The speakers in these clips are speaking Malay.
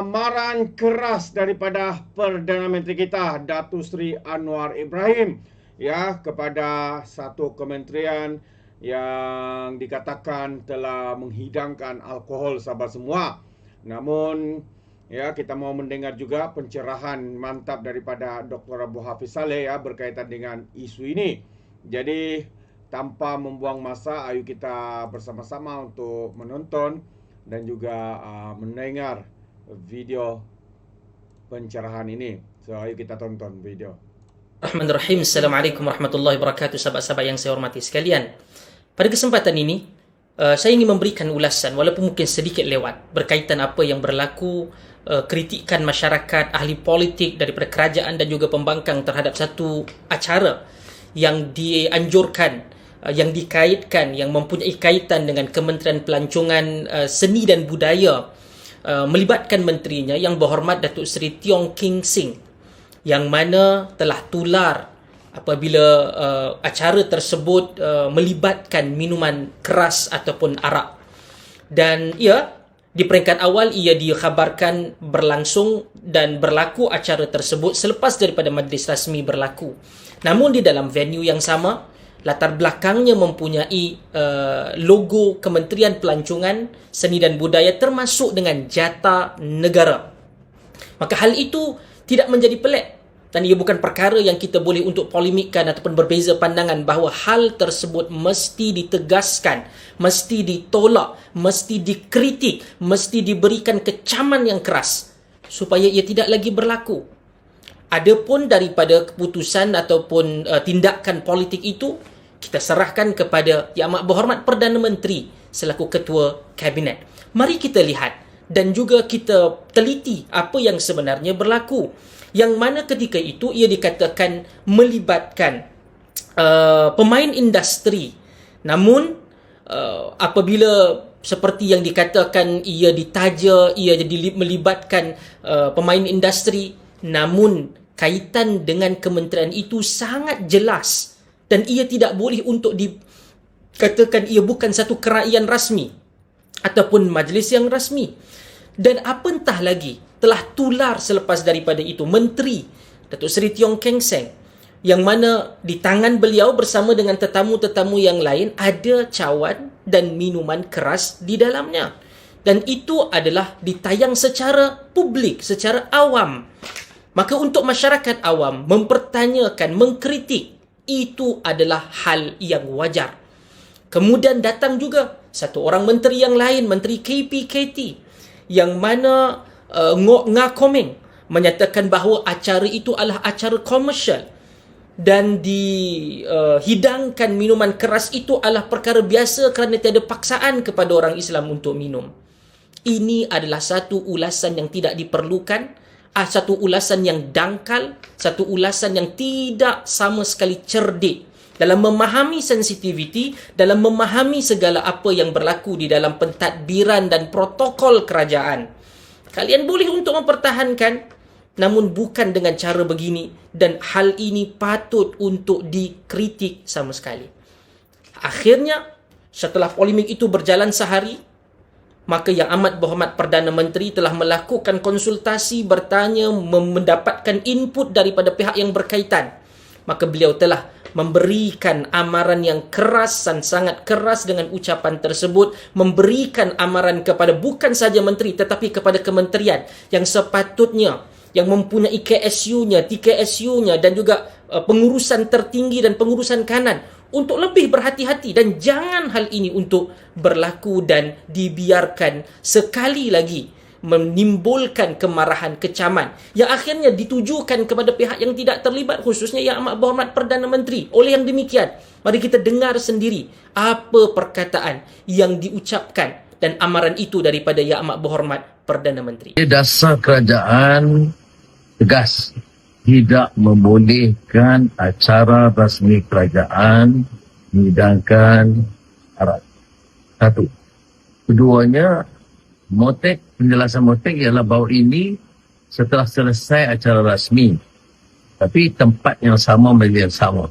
amaran keras daripada Perdana Menteri kita Datuk Seri Anwar Ibrahim ya kepada satu kementerian yang dikatakan telah menghidangkan alkohol sahabat semua. Namun ya kita mau mendengar juga pencerahan mantap daripada Dr. Abu Hafiz Saleh ya berkaitan dengan isu ini. Jadi tanpa membuang masa ayo kita bersama-sama untuk menonton dan juga uh, mendengar video pencerahan ini. So ayo kita tonton video. Bismillahirrahmanirrahim. Assalamualaikum warahmatullahi wabarakatuh. Sahabat-sahabat yang saya hormati sekalian. Pada kesempatan ini, uh, saya ingin memberikan ulasan walaupun mungkin sedikit lewat berkaitan apa yang berlaku uh, kritikan masyarakat, ahli politik daripada kerajaan dan juga pembangkang terhadap satu acara yang dianjurkan uh, yang dikaitkan yang mempunyai kaitan dengan Kementerian Pelancongan uh, Seni dan Budaya uh, melibatkan menterinya yang berhormat Datuk Seri Tiong King Sing yang mana telah tular apabila uh, acara tersebut uh, melibatkan minuman keras ataupun arak. Dan ya, di peringkat awal ia dikhabarkan berlangsung dan berlaku acara tersebut selepas daripada majlis rasmi berlaku. Namun di dalam venue yang sama, latar belakangnya mempunyai uh, logo Kementerian Pelancongan Seni dan Budaya termasuk dengan jata negara. Maka hal itu tidak menjadi pelik dan ia bukan perkara yang kita boleh untuk polemikkan ataupun berbeza pandangan bahawa hal tersebut mesti ditegaskan, mesti ditolak, mesti dikritik, mesti diberikan kecaman yang keras supaya ia tidak lagi berlaku. Adapun daripada keputusan ataupun uh, tindakan politik itu kita serahkan kepada Yang Amat Berhormat Perdana Menteri selaku ketua kabinet. Mari kita lihat dan juga kita teliti apa yang sebenarnya berlaku. Yang mana ketika itu ia dikatakan melibatkan uh, pemain industri. Namun uh, apabila seperti yang dikatakan ia ditaja ia jadi melibatkan uh, pemain industri. Namun kaitan dengan kementerian itu sangat jelas dan ia tidak boleh untuk dikatakan ia bukan satu kerajaan rasmi ataupun majlis yang rasmi. Dan apa entah lagi telah tular selepas daripada itu Menteri Datuk Seri Tiong Keng Seng yang mana di tangan beliau bersama dengan tetamu-tetamu yang lain ada cawan dan minuman keras di dalamnya. Dan itu adalah ditayang secara publik secara awam. Maka untuk masyarakat awam mempertanyakan mengkritik itu adalah hal yang wajar kemudian datang juga satu orang menteri yang lain menteri KPKT yang mana uh, Ngok Nga Komeng menyatakan bahawa acara itu adalah acara komersial dan dihidangkan uh, minuman keras itu adalah perkara biasa kerana tiada paksaan kepada orang Islam untuk minum. Ini adalah satu ulasan yang tidak diperlukan, ah, satu ulasan yang dangkal, satu ulasan yang tidak sama sekali cerdik dalam memahami sensitiviti, dalam memahami segala apa yang berlaku di dalam pentadbiran dan protokol kerajaan. Kalian boleh untuk mempertahankan namun bukan dengan cara begini dan hal ini patut untuk dikritik sama sekali. Akhirnya setelah polemik itu berjalan sehari maka yang amat berhormat Perdana Menteri telah melakukan konsultasi bertanya mendapatkan input daripada pihak yang berkaitan. Maka beliau telah memberikan amaran yang keras dan sangat keras dengan ucapan tersebut memberikan amaran kepada bukan saja menteri tetapi kepada kementerian yang sepatutnya yang mempunyai KSU-nya, TKSU-nya dan juga pengurusan tertinggi dan pengurusan kanan untuk lebih berhati-hati dan jangan hal ini untuk berlaku dan dibiarkan sekali lagi menimbulkan kemarahan kecaman yang akhirnya ditujukan kepada pihak yang tidak terlibat khususnya yang amat berhormat Perdana Menteri. Oleh yang demikian mari kita dengar sendiri apa perkataan yang diucapkan dan amaran itu daripada yang amat berhormat Perdana Menteri. Dasar kerajaan tegas tidak membolehkan acara rasmi kerajaan menghidangkan arat satu keduanya motek penjelasan motek ialah bahawa ini setelah selesai acara rasmi tapi tempat yang sama menjadi yang sama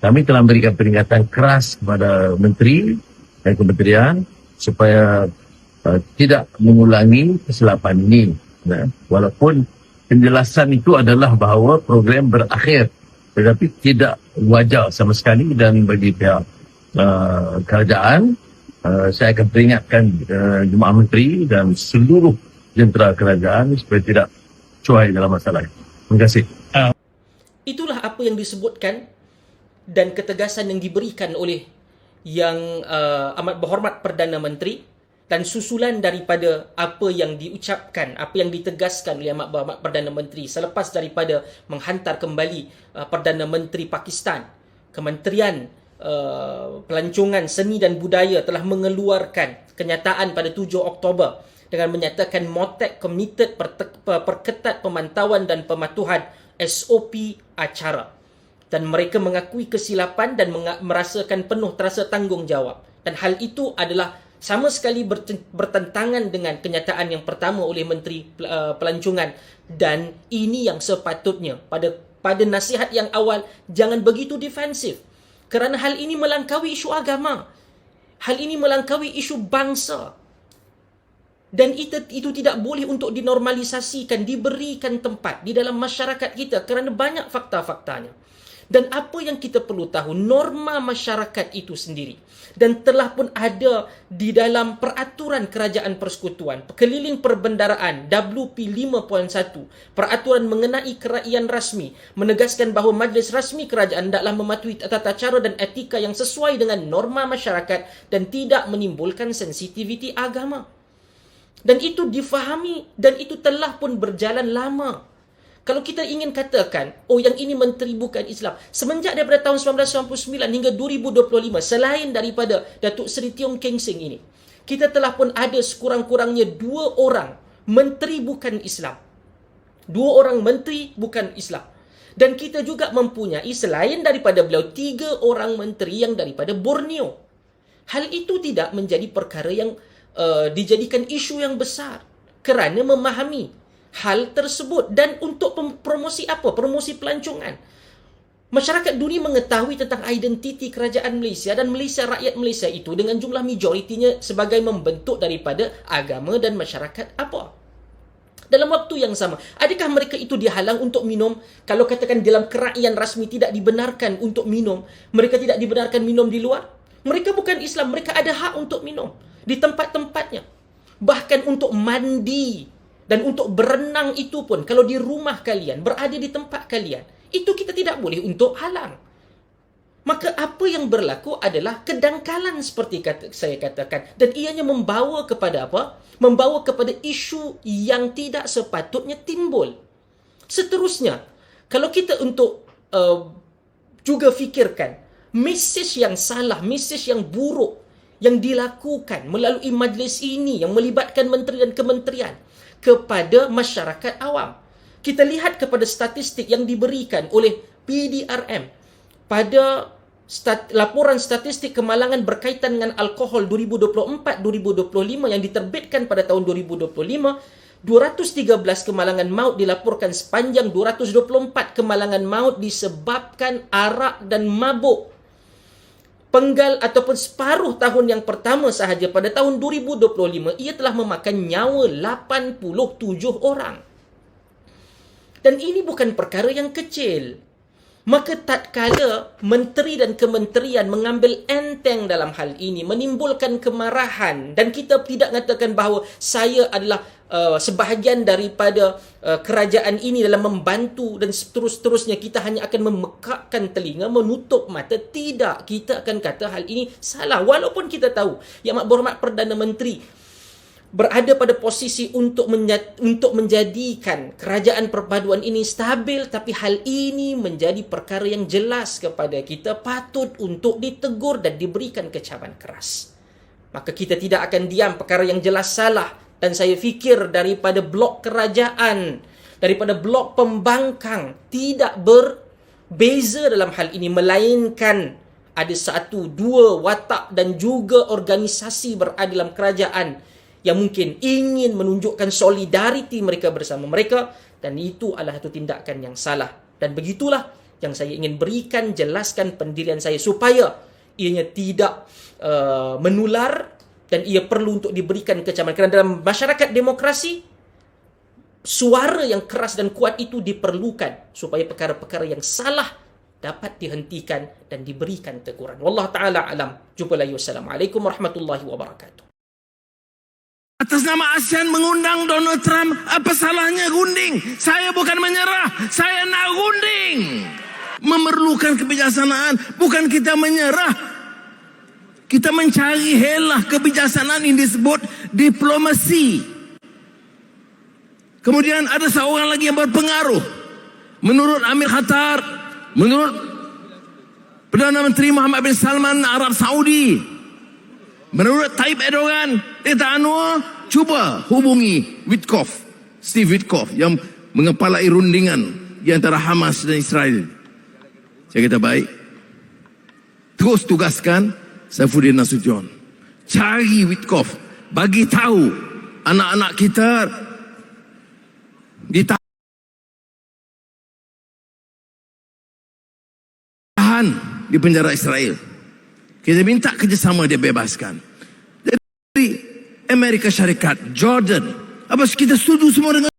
kami telah memberikan peringatan keras kepada menteri dan kementerian supaya uh, tidak mengulangi kesilapan ini. Ya. Walaupun penjelasan itu adalah bahawa program berakhir tetapi tidak wajar sama sekali dan bagi pihak uh, kerajaan uh, saya akan peringatkan uh, Jemaah Menteri dan seluruh jentera kerajaan supaya tidak cuai dalam masalah ini. Terima kasih. Itulah apa yang disebutkan dan ketegasan yang diberikan oleh yang uh, amat berhormat Perdana Menteri dan susulan daripada apa yang diucapkan, apa yang ditegaskan oleh Amat Berhormat Perdana Menteri selepas daripada menghantar kembali uh, Perdana Menteri Pakistan, Kementerian uh, Pelancongan Seni dan Budaya telah mengeluarkan kenyataan pada 7 Oktober dengan menyatakan MOTEC committed perketat pemantauan dan pematuhan SOP acara. Dan mereka mengakui kesilapan dan merasakan penuh terasa tanggungjawab. Dan hal itu adalah sama sekali bertentangan dengan kenyataan yang pertama oleh Menteri uh, Pelancongan. Dan ini yang sepatutnya. Pada pada nasihat yang awal jangan begitu defensif. Kerana hal ini melangkaui isu agama. Hal ini melangkaui isu bangsa. Dan itu, itu tidak boleh untuk dinormalisasikan diberikan tempat di dalam masyarakat kita kerana banyak fakta-faktanya dan apa yang kita perlu tahu norma masyarakat itu sendiri. Dan telah pun ada di dalam peraturan kerajaan persekutuan keliling perbendaraan WP 5.1 peraturan mengenai kerajaan rasmi menegaskan bahawa majlis rasmi kerajaan hendaklah mematuhi tata cara dan etika yang sesuai dengan norma masyarakat dan tidak menimbulkan sensitiviti agama. Dan itu difahami dan itu telah pun berjalan lama kalau kita ingin katakan, oh yang ini menteri bukan Islam. Semenjak daripada tahun 1999 hingga 2025, selain daripada Datuk Seri Tiong Keng Sing ini, kita telah pun ada sekurang-kurangnya dua orang menteri bukan Islam. Dua orang menteri bukan Islam. Dan kita juga mempunyai selain daripada beliau, tiga orang menteri yang daripada Borneo. Hal itu tidak menjadi perkara yang uh, dijadikan isu yang besar. Kerana memahami hal tersebut dan untuk promosi apa? Promosi pelancongan. Masyarakat dunia mengetahui tentang identiti kerajaan Malaysia dan Malaysia rakyat Malaysia itu dengan jumlah majoritinya sebagai membentuk daripada agama dan masyarakat apa? Dalam waktu yang sama, adakah mereka itu dihalang untuk minum? Kalau katakan dalam kerajaan rasmi tidak dibenarkan untuk minum, mereka tidak dibenarkan minum di luar? Mereka bukan Islam, mereka ada hak untuk minum di tempat-tempatnya. Bahkan untuk mandi dan untuk berenang itu pun kalau di rumah kalian, berada di tempat kalian, itu kita tidak boleh untuk halang. Maka apa yang berlaku adalah kedangkalan seperti kata, saya katakan. Dan ianya membawa kepada apa? Membawa kepada isu yang tidak sepatutnya timbul. Seterusnya, kalau kita untuk uh, juga fikirkan, mesej yang salah, mesej yang buruk yang dilakukan melalui majlis ini yang melibatkan menteri dan kementerian kepada masyarakat awam. Kita lihat kepada statistik yang diberikan oleh PDRM pada stat, laporan statistik kemalangan berkaitan dengan alkohol 2024-2025 yang diterbitkan pada tahun 2025, 213 kemalangan maut dilaporkan sepanjang 224 kemalangan maut disebabkan arak dan mabuk penggal ataupun separuh tahun yang pertama sahaja pada tahun 2025 ia telah memakan nyawa 87 orang. Dan ini bukan perkara yang kecil. Maka tak kala menteri dan kementerian mengambil enteng dalam hal ini menimbulkan kemarahan dan kita tidak mengatakan bahawa saya adalah uh, sebahagian daripada uh, kerajaan ini dalam membantu dan seterus-terusnya kita hanya akan memekakkan telinga menutup mata tidak. Kita akan kata hal ini salah. Walaupun kita tahu yang berhormat perdana menteri berada pada posisi untuk untuk menjadikan kerajaan perpaduan ini stabil tapi hal ini menjadi perkara yang jelas kepada kita patut untuk ditegur dan diberikan kecaman keras. Maka kita tidak akan diam perkara yang jelas salah dan saya fikir daripada blok kerajaan daripada blok pembangkang tidak berbeza dalam hal ini melainkan ada satu dua watak dan juga organisasi berada dalam kerajaan yang mungkin ingin menunjukkan solidariti mereka bersama mereka dan itu adalah satu tindakan yang salah dan begitulah yang saya ingin berikan jelaskan pendirian saya supaya ianya tidak uh, menular dan ia perlu untuk diberikan kecaman kerana dalam masyarakat demokrasi suara yang keras dan kuat itu diperlukan supaya perkara-perkara yang salah dapat dihentikan dan diberikan teguran. Wallahu taala alam. Jumpa lagi. Wassalamualaikum warahmatullahi wabarakatuh. Atas nama ASEAN mengundang Donald Trump, apa salahnya gunding? Saya bukan menyerah, saya nak gunding. Memerlukan kebijaksanaan, bukan kita menyerah. Kita mencari helah kebijaksanaan ini disebut diplomasi. Kemudian ada seorang lagi yang berpengaruh. Menurut Amir Khatar, menurut Perdana Menteri Muhammad bin Salman Arab Saudi, Menurut Tayyip Erdogan, dia tak Anwar, cuba hubungi Witkoff, Steve Witkoff yang mengepalai rundingan di antara Hamas dan Israel. Saya kata baik. Terus tugaskan Saifuddin Nasution. Cari Witkoff. Bagi tahu anak-anak kita ditahan di penjara Israel. Kita minta kerjasama dia bebaskan. Dari Amerika Syarikat, Jordan. Apa kita setuju semua dengan